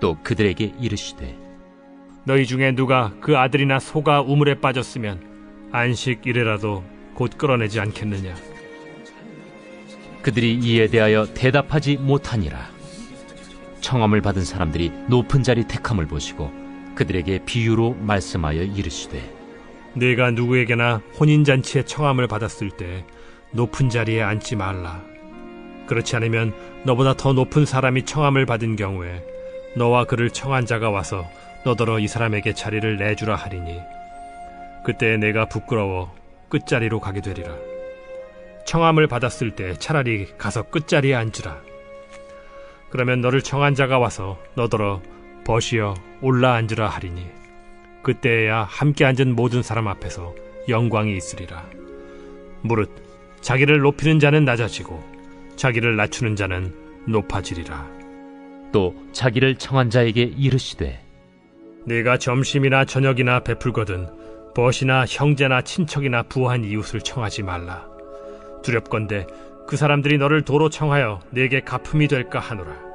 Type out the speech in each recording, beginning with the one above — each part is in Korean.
또 그들에게 이르시되 너희 중에 누가 그 아들이나 소가 우물에 빠졌으면 안식일에라도 곧 끌어내지 않겠느냐 그들이 이에 대하여 대답하지 못하니라. 청함을 받은 사람들이 높은 자리 택함을 보시고 그들에게 비유로 말씀하여 이르시되 네가 누구에게나 혼인잔치에 청함을 받았을 때 높은 자리에 앉지 말라 그렇지 않으면 너보다 더 높은 사람이 청함을 받은 경우에 너와 그를 청한 자가 와서 너더러 이 사람에게 자리를 내주라 하리니 그때 내가 부끄러워 끝자리로 가게 되리라. 청함을 받았을 때 차라리 가서 끝자리에 앉으라. 그러면 너를 청한 자가 와서 너더러 벗이여 올라 앉으라 하리니 그때야 함께 앉은 모든 사람 앞에서 영광이 있으리라. 무릇 자기를 높이는 자는 낮아지고 자기를 낮추는 자는 높아지리라 또 자기를 청한 자에게 이르시되 네가 점심이나 저녁이나 베풀거든 벗이나 형제나 친척이나 부한 이웃을 청하지 말라. 두렵건대 그 사람들이 너를 도로 청하여 내게 가품이 될까 하노라.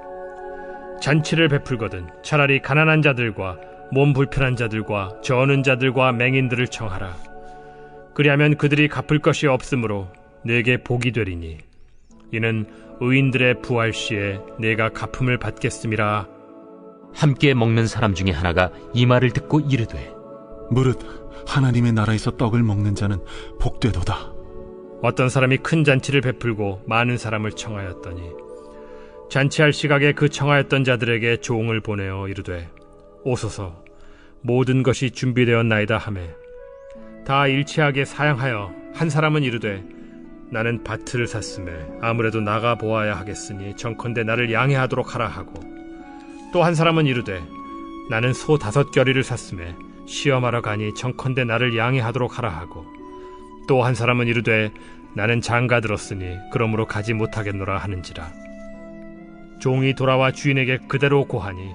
잔치를 베풀거든 차라리 가난한 자들과 몸 불편한 자들과 저는 자들과 맹인들을 청하라. 그리하면 그들이 갚을 것이 없으므로 내게 복이 되리니. 이는 의인들의 부활 시에 내가 가품을 받겠음이라 함께 먹는 사람 중에 하나가 이 말을 듣고 이르되 무릇 하나님의 나라에서 떡을 먹는 자는 복되도다. 어떤 사람이 큰 잔치를 베풀고 많은 사람을 청하였더니 잔치할 시각에 그 청하였던 자들에게 종을 보내어 이르되 오소서 모든 것이 준비되었나이다 하매 다 일치하게 사양하여 한 사람은 이르되 나는 밭을 샀음에 아무래도 나가 보아야 하겠으니 정컨대 나를 양해하도록 하라 하고 또 한 사람은 이르되 나는 소 다섯 겨리를 샀음에 시험하러 가니 정컨대 나를 양해하도록 하라 하고 또 한 사람은 이르되 나는 장가 들었으니 그러므로 가지 못하겠노라 하는지라. 종이 돌아와 주인에게 그대로 고하니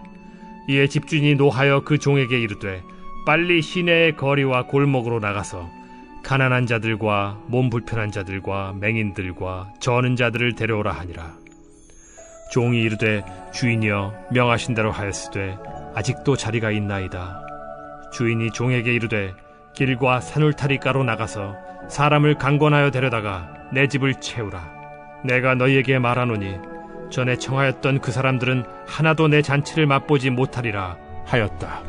이에 집주인이 노하여 그 종에게 이르되 빨리 시내의 거리와 골목으로 나가서 가난한 자들과 몸 불편한 자들과 맹인들과 저는 자들을 데려오라 하니라 종이 이르되 주인이여 명하신 대로 하였으되 아직도 자리가 있나이다 주인이 종에게 이르되 길과 산울타리가로 나가서 사람을 강권하여 데려다가 내 집을 채우라. 내가 너희에게 말하노니 전에 청하였던 그 사람들은 하나도 내 잔치를 맛보지 못하리라 하였다.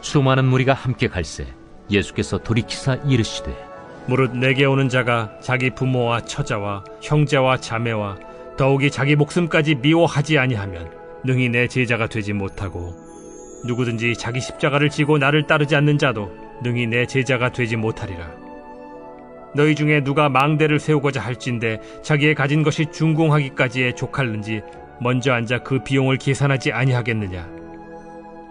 수많은 무리가 함께 갈새 예수께서 돌이키사 이르시되 무릇 내게 오는 자가 자기 부모와 처자와 형제와 자매와 더욱이 자기 목숨까지 미워하지 아니하면 능히 내 제자가 되지 못하고 누구든지 자기 십자가를 지고 나를 따르지 않는 자도 능히 내 제자가 되지 못하리라. 너희 중에 누가 망대를 세우고자 할진대 자기의 가진 것이 중공하기까지에 족할는지 먼저 앉아 그 비용을 계산하지 아니하겠느냐.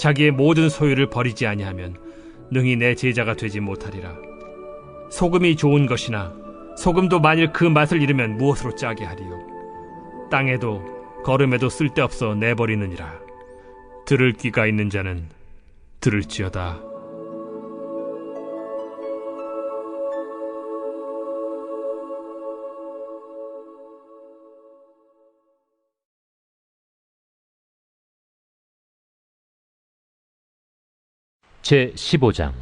자기의 모든 소유를 버리지 아니하면 능히 내 제자가 되지 못하리라. 소금이 좋은 것이나 소금도 만일 그 맛을 잃으면 무엇으로 짜게 하리요. 땅에도 걸음에도 쓸데없어 내버리느니라. 들을 귀가 있는 자는 들을지어다. 제 15장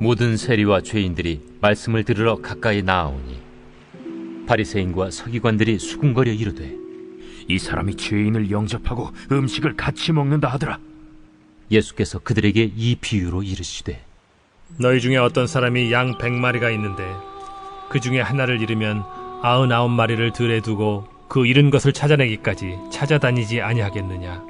모든 세리와 죄인들이 말씀을 들으러 가까이 나아오니 바리새인과 서기관들이 수군거려 이르되 이 사람이 죄인을 영접하고 음식을 같이 먹는다 하더라. 예수께서 그들에게 이 비유로 이르시되 너희 중에 어떤 사람이 양 백마리가 있는데 그 중에 하나를 잃으면 아흔아홉 마리를 들에 두고 그 잃은 것을 찾아내기까지 찾아다니지 아니하겠느냐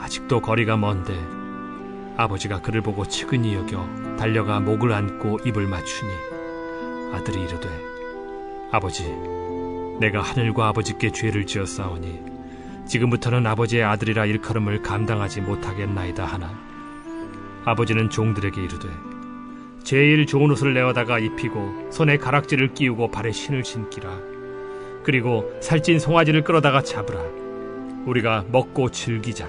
아직도 거리가 먼데 아버지가 그를 보고 측은히 여겨 달려가 목을 안고 입을 맞추니 아들이 이르되 아버지 내가 하늘과 아버지께 죄를 지었사오니 지금부터는 아버지의 아들이라 일컬음을 감당하지 못하겠나이다 하나. 아버지는 종들에게 이르되 제일 좋은 옷을 내어다가 입히고 손에 가락지를 끼우고 발에 신을 신기라. 그리고 살찐 송아지를 끌어다가 잡으라. 우리가 먹고 즐기자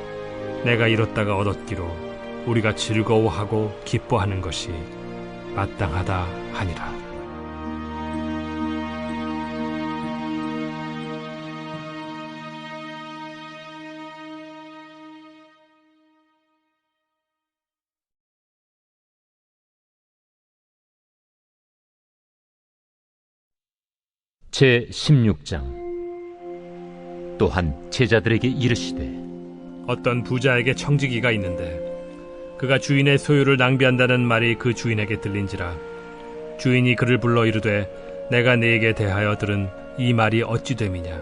내가 잃었다가 얻었기로 우리가 즐거워하고 기뻐하는 것이 마땅하다 하니라. 제 16장 또한 제자들에게 이르시되 어떤 부자에게 청지기가 있는데 그가 주인의 소유를 낭비한다는 말이 그 주인에게 들린지라 주인이 그를 불러 이르되 내가 네게 대하여 들은 이 말이 어찌 됨이냐?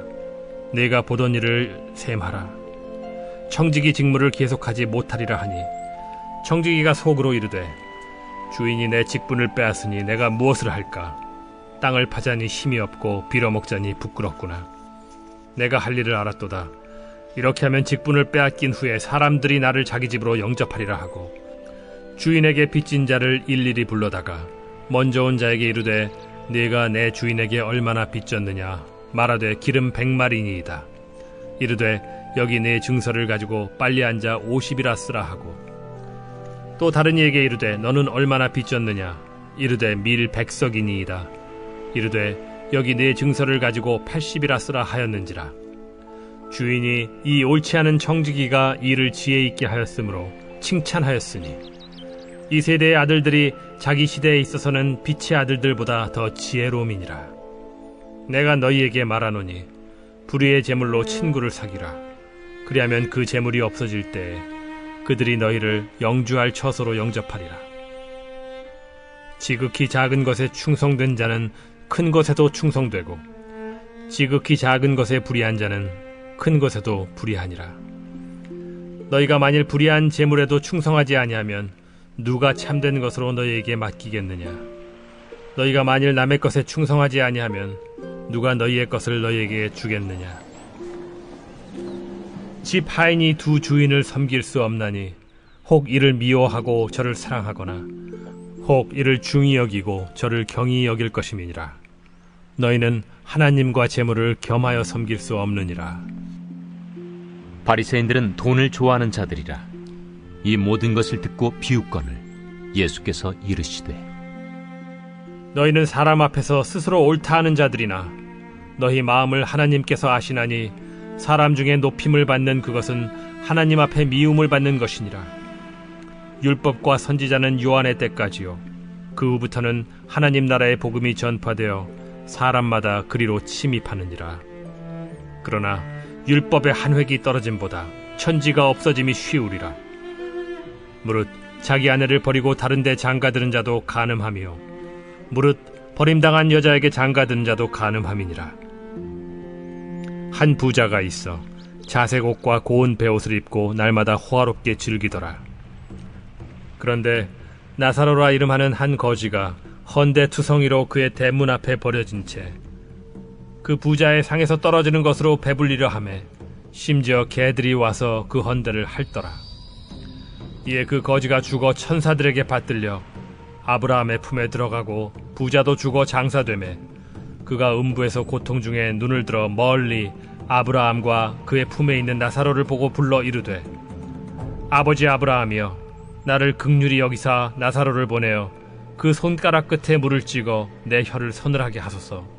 내가 보던 일을 셈하라. 청지기 직무를 계속하지 못하리라 하니 청지기가 속으로 이르되 주인이 내 직분을 빼앗으니 내가 무엇을 할까? 땅을 파자니 힘이 없고 빌어먹자니 부끄럽구나. 내가 할 일을 알았도다 이렇게 하면 직분을 빼앗긴 후에 사람들이 나를 자기 집으로 영접하리라 하고 주인에게 빚진 자를 일일이 불러다가 먼저 온 자에게 이르되 네가 내 주인에게 얼마나 빚졌느냐? 말하되 기름 백마리니이다. 이르되 여기 내 증서를 가지고 빨리 앉아 50이라 쓰라 하고 또 다른 이에게 이르되 너는 얼마나 빚졌느냐? 이르되 밀 백석이니이다. 이르되 여기 내 증서를 가지고 80이라 쓰라 하였는지라 주인이 이 옳지 않은 청지기가 이를 지혜 있게 하였으므로 칭찬하였으니 이 세대의 아들들이 자기 시대에 있어서는 빛의 아들들보다 더 지혜로움이니라. 내가 너희에게 말하노니 불의의 제물로 친구를 사귀라. 그리하면 그 제물이 없어질 때에 그들이 너희를 영주할 처소로 영접하리라. 지극히 작은 것에 충성된 자는 큰 것에도 충성되고 지극히 작은 것에 불의한 자는 큰 것에도 불의하니라. 너희가 만일 불의한 제물에도 충성하지 아니하면 누가 참된 것으로 너희에게 맡기겠느냐? 너희가 만일 남의 것에 충성하지 아니하면 누가 너희의 것을 너희에게 주겠느냐? 집 하인이 두 주인을 섬길 수 없나니 혹 이를 미워하고 저를 사랑하거나 혹 이를 중히 여기고 저를 경히 여길 것임이니라. 너희는 하나님과 재물을 겸하여 섬길 수 없느니라 바리새인들은 돈을 좋아하는 자들이라. 이 모든 것을 듣고 비웃거늘 예수께서 이르시되 너희는 사람 앞에서 스스로 옳다 하는 자들이나 너희 마음을 하나님께서 아시나니 사람 중에 높임을 받는 그것은 하나님 앞에 미움을 받는 것이니라. 율법과 선지자는 요한의 때까지요. 그 후부터는 하나님 나라의 복음이 전파되어 사람마다 그리로 침입하느니라. 그러나 율법의 한 획이 떨어짐보다 천지가 없어짐이 쉬우리라 무릇 자기 아내를 버리고 다른 데 장가드는 자도 가늠하며 무릇 버림당한 여자에게 장가든 자도 가늠함이니라. 한 부자가 있어 자색 옷과 고운 베옷을 입고 날마다 호화롭게 즐기더라. 그런데 나사로라 이름하는 한 거지가 헌데 투성이로 그의 대문 앞에 버려진 채 그 부자의 상에서 떨어지는 것으로 배불리려 하매 심지어 개들이 와서 그 헌데를 핥더라. 이에 그 거지가 죽어 천사들에게 받들려 아브라함의 품에 들어가고 부자도 죽어 장사되매 그가 음부에서 고통 중에 눈을 들어 멀리 아브라함과 그의 품에 있는 나사로를 보고 불러 이르되 아버지 아브라함이여 나를 극률이 여기사 나사로를 보내어 그 손가락 끝에 물을 찍어 내 혀를 서늘하게 하소서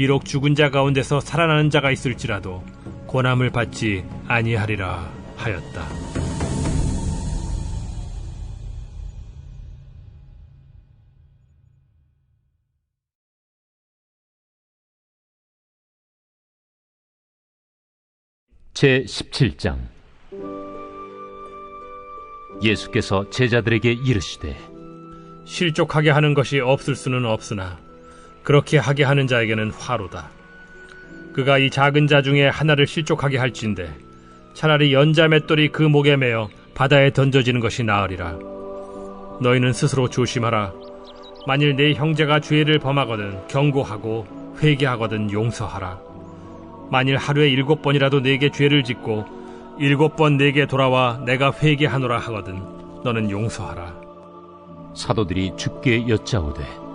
비록 죽은 자 가운데서 살아나는 자가 있을지라도 고난을 받지 아니하리라 하였다. 제 17장 예수께서 제자들에게 이르시되 실족하게 하는 것이 없을 수는 없으나 그렇게 하게 하는 자에게는 화로다. 그가 이 작은 자 중에 하나를 실족하게 할진대 차라리 연자 맷돌이 그 목에 매어 바다에 던져지는 것이 나으리라. 너희는 스스로 조심하라. 만일 내 형제가 죄를 범하거든 경고하고 회개하거든 용서하라. 만일 하루에 일곱 번이라도 내게 죄를 짓고 일곱 번 내게 돌아와 내가 회개하노라 하거든 너는 용서하라. 사도들이 주께 여짜오되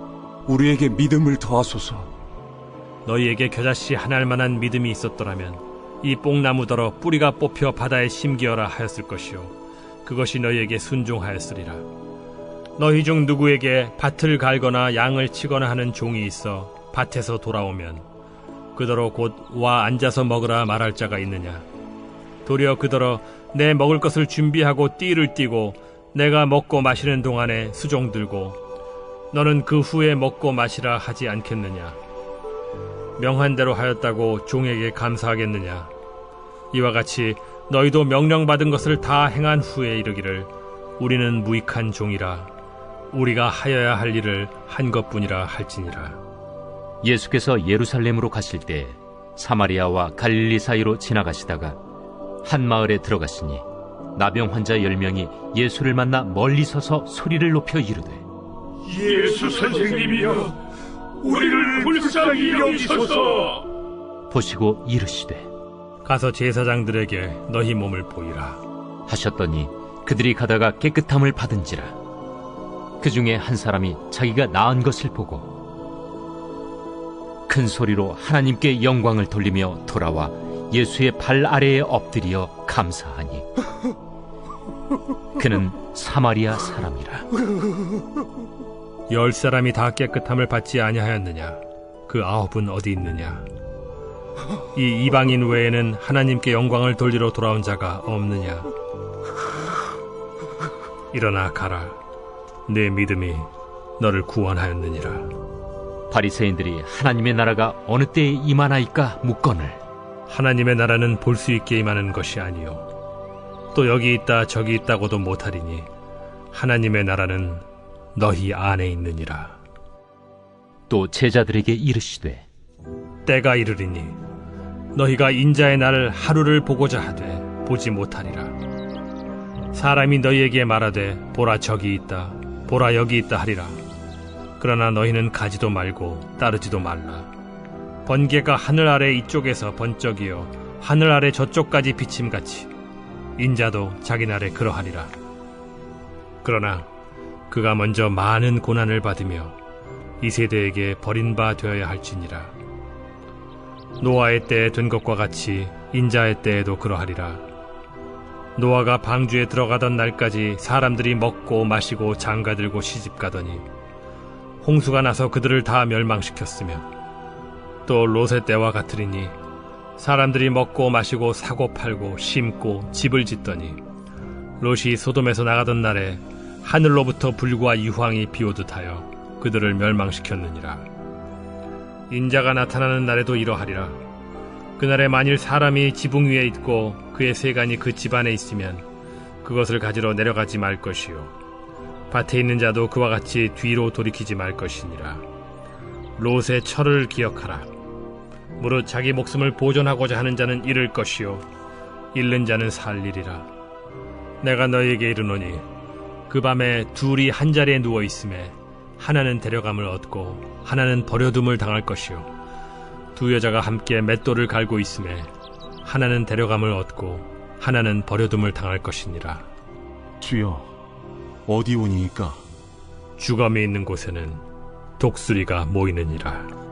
우리에게 믿음을 더하소서. 너희에게 겨자씨 하나할 만한 믿음이 있었더라면 이 뽕나무더러 뿌리가 뽑혀 바다에 심기어라 하였을 것이요. 그것이 너희에게 순종하였으리라. 너희 중 누구에게 밭을 갈거나 양을 치거나 하는 종이 있어 밭에서 돌아오면 그더러 곧 와 앉아서 먹으라 말할 자가 있느냐? 도리어 그더러 내 먹을 것을 준비하고 띠를 띠고 내가 먹고 마시는 동안에 수종 들고 너는 그 후에 먹고 마시라 하지 않겠느냐? 명한 대로 하였다고 종에게 감사하겠느냐? 이와 같이 너희도 명령받은 것을 다 행한 후에 이르기를 우리는 무익한 종이라. 우리가 하여야 할 일을 한 것뿐이라 할지니라. 예수께서 예루살렘으로 가실 때 사마리아와 갈릴리 사이로 지나가시다가 한 마을에 들어가시니 나병 환자 열 명이 예수를 만나 멀리 서서 소리를 높여 이르되 예수 선생님이여 우리를 불쌍히 여기소서. 보시고 이르시되 가서 제사장들에게 너희 몸을 보이라. 하셨더니 그들이 가다가 깨끗함을 받은지라. 그 중에 한 사람이 자기가 나은 것을 보고 큰 소리로 하나님께 영광을 돌리며 돌아와 예수의 발 아래에 엎드려 감사하니 그는 사마리아 사람이라 열 사람이 다 깨끗함을 받지 아니하였느냐? 그 아홉은 어디 있느냐? 이 이방인 외에는 하나님께 영광을 돌리러 돌아온 자가 없느냐? 일어나 가라. 내 믿음이 너를 구원하였느니라. 바리새인들이 하나님의 나라가 어느 때에 임하나이까 묻거늘. 하나님의 나라는 볼 수 있게 임하는 것이 아니요. 또 여기 있다 저기 있다고도 못하리니 하나님의 나라는 너희 안에 있느니라. 또 제자들에게 이르시되 때가 이르리니 너희가 인자의 날을 하루를 보고자 하되 보지 못하리라. 사람이 너희에게 말하되 보라 저기 있다 보라 여기 있다 하리라. 그러나 너희는 가지도 말고 따르지도 말라. 번개가 하늘 아래 이쪽에서 번쩍이어 하늘 아래 저쪽까지 비침같이 인자도 자기 날에 그러하리라. 그러나 그가 먼저 많은 고난을 받으며 이 세대에게 버린 바 되어야 할지니라 노아의 때에 된 것과 같이 인자의 때에도 그러하리라. 노아가 방주에 들어가던 날까지 사람들이 먹고 마시고 장가들고 시집가더니 홍수가 나서 그들을 다 멸망시켰으며 또 롯의 때와 같으리니 사람들이 먹고 마시고 사고 팔고 심고 집을 짓더니 롯이 소돔에서 나가던 날에 하늘로부터 불과 유황이 비오듯 하여 그들을 멸망시켰느니라. 인자가 나타나는 날에도 이러하리라. 그날에 만일 사람이 지붕 위에 있고 그의 세간이 그 집안에 있으면 그것을 가지러 내려가지 말 것이요. 밭에 있는 자도 그와 같이 뒤로 돌이키지 말 것이니라. 롯의 철을 기억하라. 무릇 자기 목숨을 보존하고자 하는 자는 잃을 것이요. 잃는 자는 살리리라. 내가 너희에게 이르노니 그 밤에 둘이 한 자리에 누워 있음에 하나는 데려감을 얻고 하나는 버려둠을 당할 것이요. 두 여자가 함께 맷돌을 갈고 있음에 하나는 데려감을 얻고 하나는 버려둠을 당할 것이니라. 주여 어디 오니이까? 주검이 있는 곳에는 독수리가 모이느니라